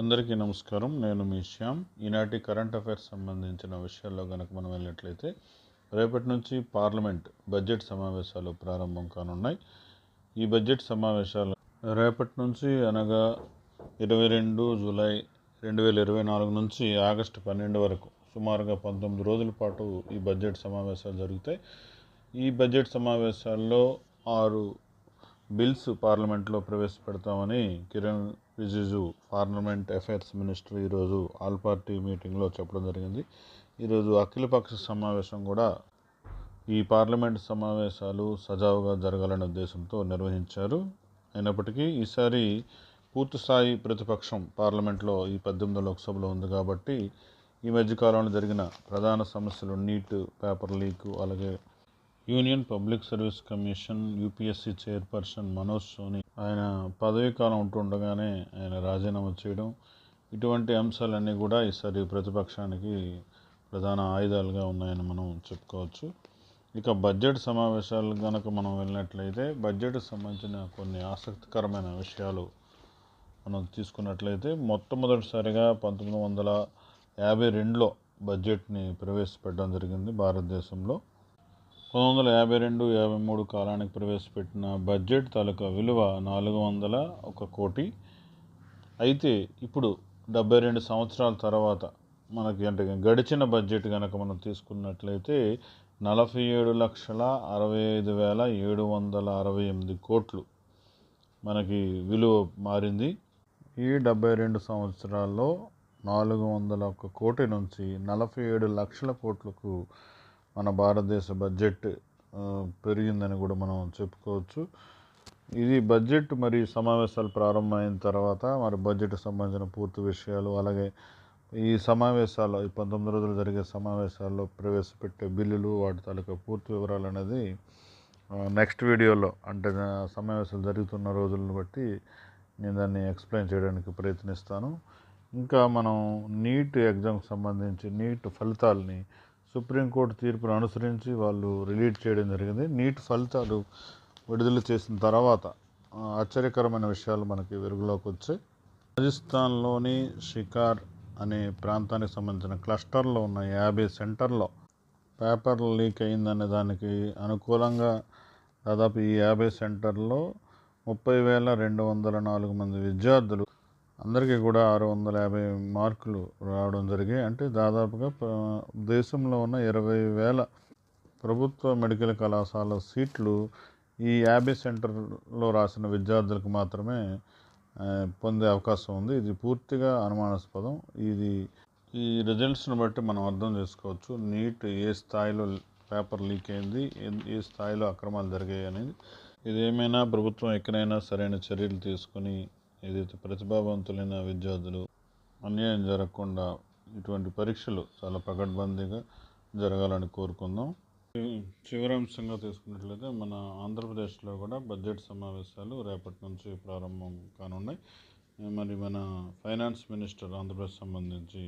అందరికీ నమస్కారం. నేను మీ శ్యామ్. ఈనాటి కరెంట్ అఫైర్స్ సంబంధించిన విషయాల్లో కనుక మనం వెళ్ళినట్లయితే రేపటి నుంచి పార్లమెంట్ బడ్జెట్ సమావేశాలు ప్రారంభం కానున్నాయి. ఈ బడ్జెట్ సమావేశాలు రేపటి నుంచి అనగా ఇరవై రెండు జూలై రెండు వేల ఇరవై నాలుగు నుంచి ఆగస్టు పన్నెండు వరకు సుమారుగా పంతొమ్మిది రోజుల పాటు ఈ బడ్జెట్ సమావేశాలు జరుగుతాయి. ఈ బడ్జెట్ సమావేశాల్లో ఆరు బిల్స్ పార్లమెంట్లో ప్రవేశపెడతామని Kiran Rijiju parliament affairs minister ఈరోజు ఆల్ పార్టీ మీటింగ్లో చెప్పడం జరిగింది. ఈరోజు అఖిలపక్ష సమావేశం కూడా ఈ పార్లమెంట్ సమావేశాలు సజావుగా జరగాలనే ఉద్దేశంతో నిర్వహించారు. అయినప్పటికీ ఈసారి పూర్తిస్థాయి ప్రతిపక్షం పార్లమెంట్లో ఈ పద్దెనిమిది లోక్సభలో ఉంది కాబట్టి ఈ మధ్యకాలంలో జరిగిన ప్రధాన సమస్యలు నీట్ పేపర్ లీక్ అలాగే union public service commission UPSC chairperson Manoj Soni ఆయన పదవీ కాలం ఉంటుండగానే ఆయన రాజీనామా చేయడం ఇటువంటి అంశాలన్నీ కూడా ఈసారి ప్రతిపక్షానికి ప్రధాన ఆయుధాలుగా ఉన్నాయని మనం చెప్పుకోవచ్చు. ఇక బడ్జెట్ సమావేశాలు కనుక మనం వెళ్ళినట్లయితే బడ్జెట్కి సంబంధించిన కొన్ని ఆసక్తికరమైన విషయాలు మనం తీసుకున్నట్లయితే మొట్టమొదటిసారిగా పంతొమ్మిది వందల యాభై రెండులో బడ్జెట్ని ప్రవేశపెట్టడం జరిగింది భారతదేశంలో. పంతొమ్మిది వందల యాభై రెండు యాభై మూడు కాలానికి ప్రవేశపెట్టిన బడ్జెట్ తాలూకా విలువ నాలుగు వందల ఒక కోటి. అయితే ఇప్పుడు డెబ్బై రెండు సంవత్సరాల తర్వాత మనకి అంటే గడిచిన బడ్జెట్ కనుక మనం తీసుకున్నట్లయితే నలభై ఏడు లక్షల అరవై ఐదు వేల ఏడు వందల అరవై ఎనిమిది కోట్లు మనకి విలువ మారింది. ఈ డెబ్బై రెండు సంవత్సరాల్లో నాలుగు వందల ఒక కోటి నుంచి నలభై ఏడు లక్షల కోట్లకు మన భారతదేశ బడ్జెట్ పెరిగిందని కూడా మనం చెప్పుకోవచ్చు. ఇది బడ్జెట్ మరి సమావేశాలు ప్రారంభమైన తర్వాత మరి బడ్జెట్ సంబంధించిన పూర్తి విషయాలు అలాగే ఈ సమావేశాల్లో ఈ పంతొమ్మిది రోజులు జరిగే సమావేశాల్లో ప్రవేశపెట్టే బిల్లులు వాటి తాలూకా పూర్తి వివరాలు అనేది నెక్స్ట్ వీడియోలో అంటే సమావేశాలు జరుగుతున్న రోజులను బట్టి నేను దాన్ని ఎక్స్ప్లెయిన్ చేయడానికి ప్రయత్నిస్తాను. ఇంకా మనం నీట్ ఎగ్జామ్కి సంబంధించి నీట్ ఫలితాలని సుప్రీంకోర్టు తీర్పును అనుసరించి వాళ్ళు రిలీజ్ చేయడం జరిగింది. నీట్ ఫలితాలు విడుదల చేసిన తర్వాత ఆశ్చర్యకరమైన విషయాలు మనకి వెలుగులోకి వచ్చాయి. రాజస్థాన్లోని షికార్ అనే ప్రాంతానికి సంబంధించిన క్లస్టర్లో ఉన్న యాభై సెంటర్లో పేపర్ లీక్ అయిందనే దానికి అనుకూలంగా దాదాపు ఈ యాభై సెంటర్లో ముప్పై వేల రెండు వందల నాలుగు మంది విద్యార్థులు అందరికీ కూడా ఆరు వందల యాభై మార్కులు రావడం జరిగాయి. అంటే దాదాపుగా దేశంలో ఉన్న ఇరవై వేల ప్రభుత్వ మెడికల్ కళాశాల సీట్లు ఈ యాభై సెంటర్లో రాసిన విద్యార్థులకు మాత్రమే పొందే అవకాశం ఉంది. ఇది పూర్తిగా అనుమానాస్పదం. ఇది ఈ రిజల్ట్స్ని బట్టి మనం అర్థం చేసుకోవచ్చు. నీట్ ఏ స్థాయిలో పేపర్ లీక్ అయింది. ఏ- ఏ స్థాయిలో అక్రమాలు జరిగాయి అనేది. ఇదేమైనా ప్రభుత్వం ఎక్కడైనా సరైన చర్యలు తీసుకొని ఏదైతే ప్రతిభావంతులైన విద్యార్థులు అన్యాయం జరగకుండా ఇటువంటి పరీక్షలు చాలా పకడ్బందీగా జరగాలని కోరుకుందాం. చివరి అంశంగా తీసుకున్నట్లయితే మన ఆంధ్రప్రదేశ్లో కూడా బడ్జెట్ సమావేశాలు రేపటి నుంచి ప్రారంభం కానున్నాయి. మరి మన ఫైనాన్స్ మినిస్టర్ ఆంధ్రప్రదేశ్ సంబంధించి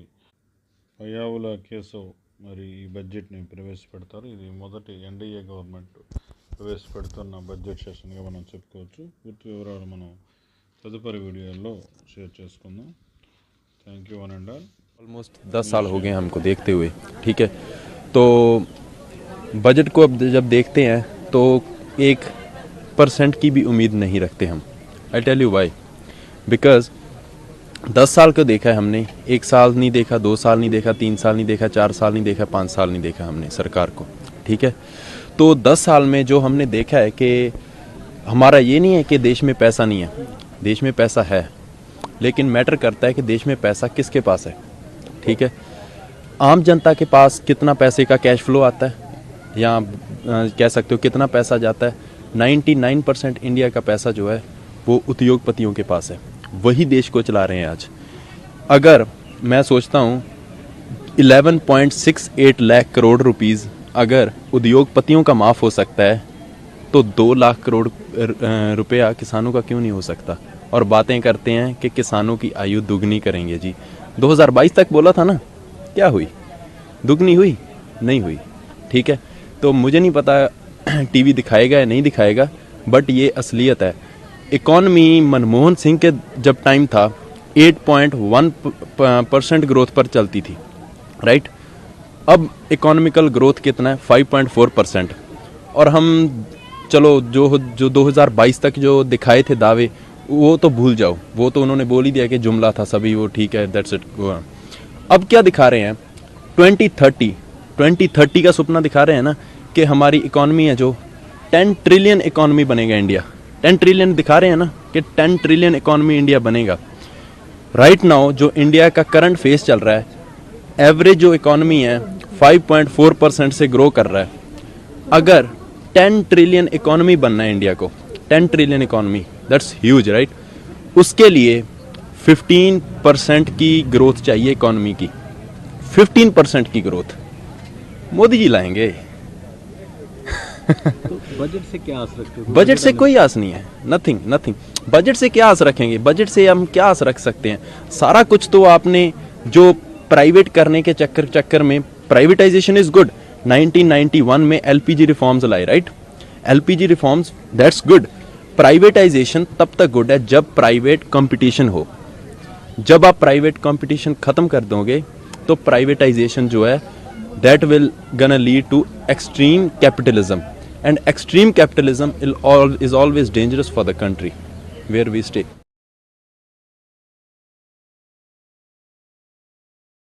పయ్యావుల కేశవ్ మరి ఈ బడ్జెట్ని ప్రవేశపెడతారు. ఇది మొదటి ఎన్డీఏ గవర్నమెంట్ ప్రవేశపెడుతున్న బడ్జెట్ సెషన్గా మనం చెప్పుకోవచ్చు. పూర్తి వివరాలు మనం తదుపరి వీడియోలో షేర్ చేసుకుందాం thank you one and all almost दस साल हो गए हैं हमको देखते हुए ठीक है तो बजट को अब जब देखते हैं तो एक परसेंट की भी उम्मीद नहीं रखते हम I tell you why because दस साल को देखा है हमने एक साल नहीं देखा दो साल नहीं देखा तीन साल नहीं देखा चार साल नहीं देखा पाँच साल नहीं देखा हमने सरकार को ठीक है तो दस साल में जो हमने देखा है कि हमारा ये नहीं है कि देश में पैसा नहीं है देश में पैसा है, लेकिन मैटर करता है कि देश में पैसा किसके पास है, ठीक है? आम जनता के पास कितना पैसे का कैश फ्लो आता है, या कह सकते हो कितना पैसा जाता है 99 परसेंट इंडिया का पैसा जो है, वो उद्योगपतियों के पास है। वही देश को चला रहे हैं आज। अगर मैं सोचता हूँ 11.68 लाख करोड़ रुपीस अगर उद्योगपतियों का माफ़ हो सकता है तो दो लाख करोड़ रुपया किसानों का क्यों नहीं हो सकता? और बातें करते हैं कि किसानों की आयु दुगनी करेंगे जी। 2022 तक बोला था ना? क्या हुई? दुगनी हुई? नहीं हुई। ठीक है तो मुझे नहीं पता टीवी दिखाएगा या नहीं दिखाएगा, बट ये असलियत है। इकॉनमी मनमोहन सिंह के जब टाइम था 8.1 परसेंट ग्रोथ पर चलती थी। राइट? अब इकोनॉमिकल ग्रोथ कितना है? 5.4 परसेंट। और हम चलो, जो जो 2022 तक जो दिखाए थे दावे, वो तो भूल जाओ। वो तो उन्होंने बोल ही दिया कि जुमला था सभी, वो ठीक है दैट्स इट अब क्या दिखा रहे हैं? 2030 2030 का सपना दिखा रहे हैं ना कि हमारी इकोनॉमी है जो 10 ट्रिलियन इकोनॉमी बनेगा इंडिया। 10 ट्रिलियन दिखा रहे हैं ना कि 10 ट्रिलियन इकोनॉमी इंडिया बनेगा। राइट right नाउ जो इंडिया का करंट फेस चल रहा है एवरेज जो इकोनॉमी है 5.4 परसेंट से ग्रो कर रहा है। अगर 10 ट्रिलियन इकोनॉमी बनना है इंडिया को। Ten trillion economy that's huge right उसके लिए 15 परसेंट की ग्रोथ चाहिए इकोनॉमी की। 15 परसेंट की ग्रोथ मोदी जी लाएँगे। तो बजट से क्या आस रखते हो? बजट से कोई आस नहीं है। नथिंग नथिंग बजट से क्या आस रखेंगे? बजट से हम क्या आस रख सकते हैं? सारा कुछ तो आपने जो प्राइवेट करने के चक्कर चक्कर में प्राइवेटाइजेशन इज़ गुड 1991 में एलपीजी रिफॉर्म्स लाए right LPG reforms that's good privatization तब तक गुड है जब प्राइवेट कंपटीशन हो। जब आप प्राइवेट कंपटीशन खत्म कर दोगे तो प्राइवेटाइजेशन जो है that will gonna lead to extreme capitalism and extreme capitalism is always dangerous for the country, where we stay.